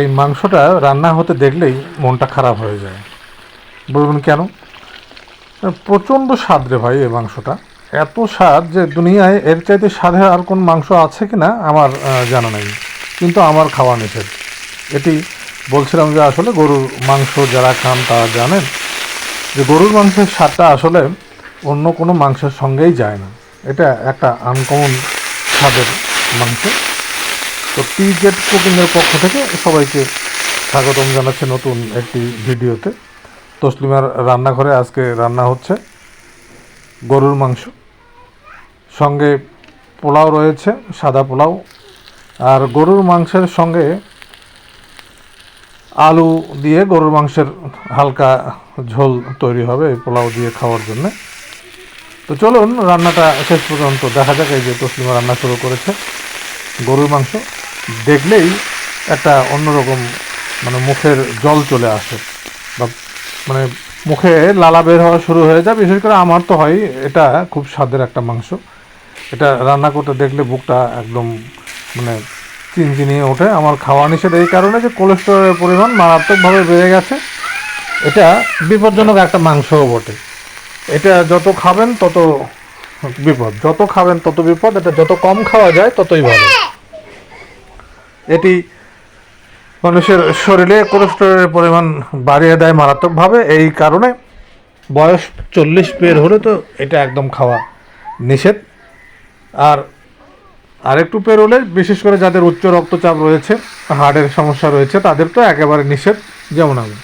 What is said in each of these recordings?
এই মাংসটা রান্না হতে দেখলেই মনটা খারাপ হয়ে যায়। বলবেন কেন? প্রচণ্ড স্বাদ রে ভাই এই মাংসটা। এত স্বাদ যে দুনিয়ায় এর চাইতে স্বাদে আর কোন মাংস আছে কি না আমার জানা নেই। কিন্তু আমার খাওয়া নিষেধ। এটি বলছিলাম যে আসলে গরুর মাংস যারা খান তারা জানেন যে গরুর মাংসের স্বাদটা আসলে অন্য কোনো মাংসের সঙ্গেই যায় না। এটা একটা আনকমন স্বাদের মাংস। তো টি জেড কুকিংয়ের পক্ষ থেকে সবাইকে স্বাগতম জানাচ্ছে নতুন একটি ভিডিওতে। তসলিমার রান্নাঘরে আজকে রান্না হচ্ছে গরুর মাংস। সঙ্গে পোলাও রয়েছে, সাদা পোলাও। আর গরুর মাংসের সঙ্গে আলু দিয়ে গরুর মাংসের হালকা ঝোল তৈরি হবে পোলাও দিয়ে খাওয়ার জন্য। তো চলুন, রান্নাটা শেষ পর্যন্ত দেখা যাক এই যে তসলিমা রান্না শুরু করেছে। গরুর মাংস দেখলেই একটা অন্যরকম মানে মুখের জল চলে আসে বা মানে মুখে লালা বের হওয়া শুরু হয়ে যায়। বিশেষ করে আমার তো হয় এটা খুব স্বাদের একটা মাংস। এটা রান্না করতে দেখলে বুকটা একদম মানে চিনচিনিয়ে ওঠে। আমার খাওয়া নিষেধ এই কারণে যে কোলেস্টেরলের পরিমাণ মারাত্মকভাবে বেড়ে গেছে। এটা বিপজ্জনক একটা মাংসও বটে। এটা যত খাবেন তত বিপদ। যত খাবেন তত বিপদ। এটা যত কম খাওয়া যায় ততই ভালো। এটি মানুষের শরীরে কোলেস্টেরলের পরিমাণ বাড়িয়ে দেয় মারাত্মকভাবে। এই কারণে বয়স চল্লিশ পের হলে তো এটা একদম খাওয়া নিষেধ। আর আরেকটু পের হলে, বিশেষ করে যাদের উচ্চ রক্তচাপ রয়েছে হার্টের সমস্যা রয়েছে, তাদের তো একেবারে নিষেধ, যেমন আমি।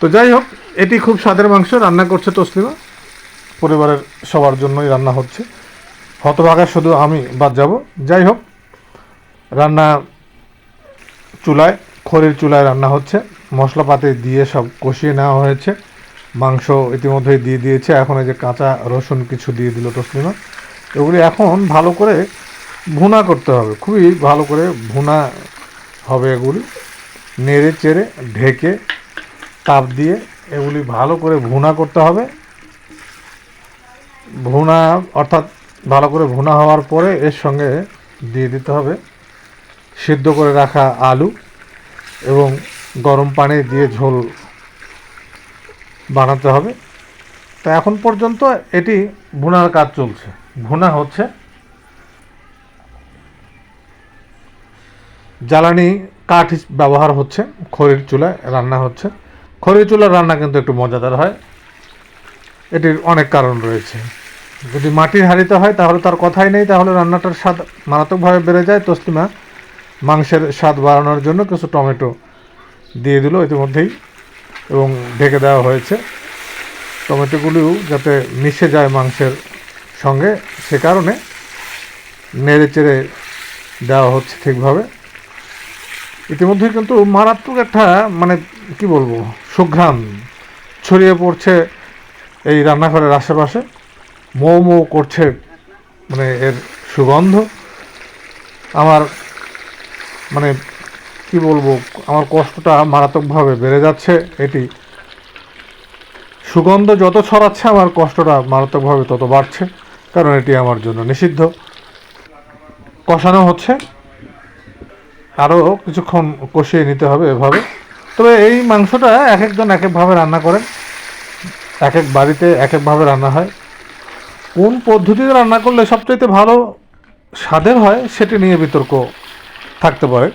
তো যাই হোক, এটি খুব স্বাদের মাংস, রান্না করছে তসলিমা। পরিবারের সবার জন্যই রান্না হচ্ছে। হতভাগা শুধু আমি বাদ যাব। যাই হোক রান্না চুলায়, খড়ির চুলায় রান্না হচ্ছে। মশলাপাতি দিয়ে সব কষিয়ে নেওয়া হয়েছে। মাংস ইতিমধ্যেই দিয়ে দিয়েছে। এখন এই যে কাঁচা রসুন কিছু দিয়ে দিল তসলিমা। এগুলি এখন ভালো করে ভুনা করতে হবে। খুবই ভালো করে ভুনা হবে এগুলি। নেড়ে চেড়ে ঢেকে তাপ দিয়ে এগুলি ভালো করে ভুনা করতে হবে। ভুনা অর্থাৎ ভালো করে ভুনা হওয়ার পরে এর সঙ্গে দিয়ে দিতে হবে সিদ্ধ করে রাখা আলু এবং গরম পানি দিয়ে ঝোল বানাতে হবে। তো এখন পর্যন্ত এটি ভুনার কাজ চলছে। ভুনা হচ্ছে জ্বালানি কাঠ ব্যবহার হচ্ছে, খড়ির চুলায় রান্না হচ্ছে। খড়ির চুলার রান্না কিন্তু একটু মজাদার হয়। এটির অনেক কারণ রয়েছে। যদি মাটির হাঁড়িতে হয় তাহলে তার কথাই নেই, তাহলে রান্নাটার স্বাদ মারাত্মকভাবে বেড়ে যায়। তসলিমা মাংসের স্বাদ বাড়ানোর জন্য কিছু টমেটো দিয়ে দিল ইতিমধ্যেই এবং ঢেকে দেওয়া হয়েছে। টমেটোগুলিও যাতে মিশে যায় মাংসের সঙ্গে, সে কারণে নেড়ে চেড়ে দেওয়া হচ্ছে ঠিকভাবে। ইতিমধ্যে কিন্তু মারাত্মক একটা মানে কি বলব, সুঘ্রাণ ছড়িয়ে পড়ছে এই রান্নাঘরের আশেপাশে। মৌ মৌ করছে মানে এর সুগন্ধ। আমার মানে কি বলব, আমার কষ্টটা মারাত্মকভাবে বেড়ে যাচ্ছে এটি। সুগন্ধ যত ছড়াচ্ছে, আমার কষ্টটা মারাত্মকভাবে তত বাড়ছে, কারণ এটি আমার জন্য নিষিদ্ধ। কষানো হচ্ছে। আরও কিছুক্ষণ কষিয়ে নিতে হবে এভাবে। তবে এই মাংসটা এক একজন এক একভাবে রান্না করেন। এক এক বাড়িতে এক একভাবে রান্না হয়। কোন পদ্ধতিতে রান্না করলে সবচাইতে ভালো স্বাদের হয়, সেটি নিয়ে বিতর্ক থাকতে পারে।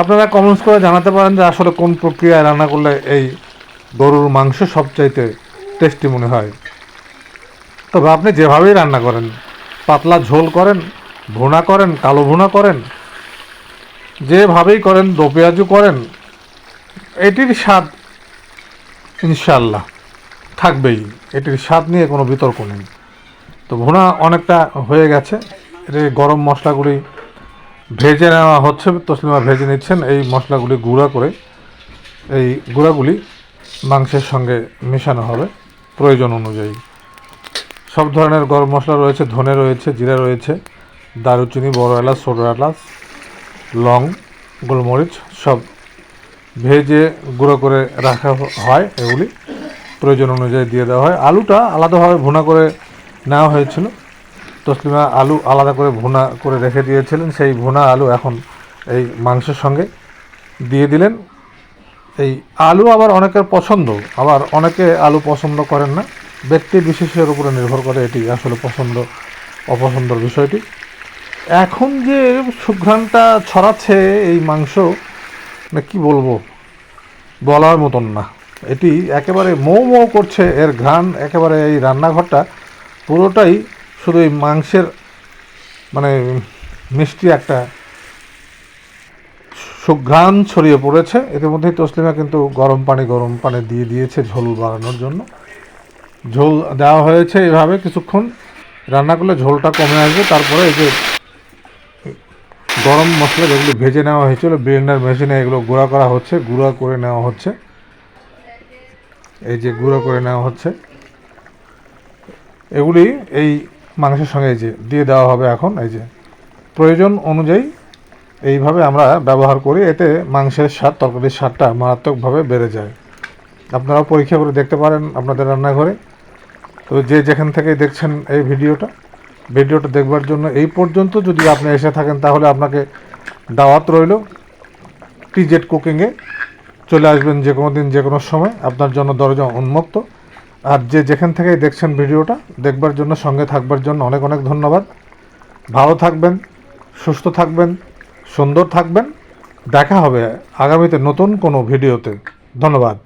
আপনারা কমেন্টস করে জানাতে পারেন যে আসলে কোন প্রক্রিয়ায় রান্না করলে এই গরুর মাংস সবচাইতে টেস্টি মনে হয়। তবে আপনি যেভাবেই রান্না করেন, পাতলা ঝোল করেন, ভুনা করেন, কালো ভুনা করেন, যেভাবেই করেন, দো পেঁয়াজু করেন, এটির স্বাদ ইনশাল্লাহ থাকবেই। এটির স্বাদ নিয়ে কোনো বিতর্ক নেই। তো ভুনা অনেকটা হয়ে গেছে। এটি গরম মশলাগুলি ভেজে নেওয়া হচ্ছে, তসলিমা ভেজে নিচ্ছেন। এই মশলাগুলি গুঁড়া করে, এই গুঁড়াগুলি মাংসের সঙ্গে মেশানো হবে প্রয়োজন অনুযায়ী। সব ধরনের গরম মশলা রয়েছে, ধনে রয়েছে, জিরা রয়েছে, দারুচিনি, বড় এলাচ, ছোটো এলাচ, লং, গোলমরিচ, সব ভেজে গুঁড়ো করে রাখা হয় এগুলি। প্রয়োজন অনুযায়ী দিয়ে দেওয়া হয়। আলুটা আলাদাভাবে ভুনা করে নেওয়া হয়েছিল। তসলিমা আলু আলাদা করে ভুনা করে রেখে দিয়েছিলেন, সেই ভুনা আলু এখন এই মাংসের সঙ্গে দিয়ে দিলেন। এই আলু আবার অনেকের পছন্দ, আবার অনেকে আলু পছন্দ করেন না। ব্যক্তি বিশেষের উপরে নির্ভর করে এটি আসলে পছন্দ, অপছন্দর বিষয়টি। এখন যে সুঘ্রাণটা ছড়াচ্ছে এই মাংস, না কি বলব, বলার মতন না। এটি একেবারে মৌ মৌ করছে এর ঘ্রাণ, একেবারে এই রান্নাঘরটা পুরোটাই শুধু এই মাংসের মানে মিষ্টি একটা সুঘ্রাণ ছড়িয়ে পড়েছে। এর মধ্যেই তসলিমা কিন্তু গরম পানি গরম পানি দিয়ে দিয়েছে ঝোল বাড়ানোর জন্য। ঝোল দেওয়া হয়েছে এভাবে কিছুক্ষণ। রান্না করলে ঝোলটা কমে আসবে। তারপরে এই যে গরম মশলা যেগুলো ভেজে নেওয়া হয়েছিল ব্লেন্ডার মেশিনে এগুলো গুঁড়া করা হচ্ছে, গুঁড়া করে নেওয়া হচ্ছে। এই যে গুঁড়ো করে নেওয়া হচ্ছে। এগুলি এই মাংসের সঙ্গে এই যে দিয়ে দেওয়া হবে এখন, এই যে প্রয়োজন অনুযায়ী এইভাবে আমরা ব্যবহার করি, এতে মাংসের স্বাদ, তরকারির স্বাদটা মারাত্মকভাবে বেড়ে যায়। আপনারাও পরীক্ষা করে দেখতে পারেন আপনাদের রান্নাঘরে। তো যে যেখান থেকে দেখছেন এই ভিডিওটা ভিডিওটা দেখবার জন্য এই পর্যন্ত যদি আপনি এসে থাকেন, তাহলে আপনাকে দাওয়াত রইল টিজেড কুকিংয়ে। চলে আসবেন যে কোনো দিন, যে কোনো সময়। আপনার জন্য দরজা উন্মুক্ত। আর যে যেখান থেকে দেখছেন ভিডিওটা, দেখবার জন্য, সঙ্গে থাকবার জন্য অনেক অনেক ধন্যবাদ। ভালো থাকবেন, সুস্থ থাকবেন, সুন্দর থাকবেন। দেখা হবে আগামীতে নতুন কোনো ভিডিওতে। ধন্যবাদ।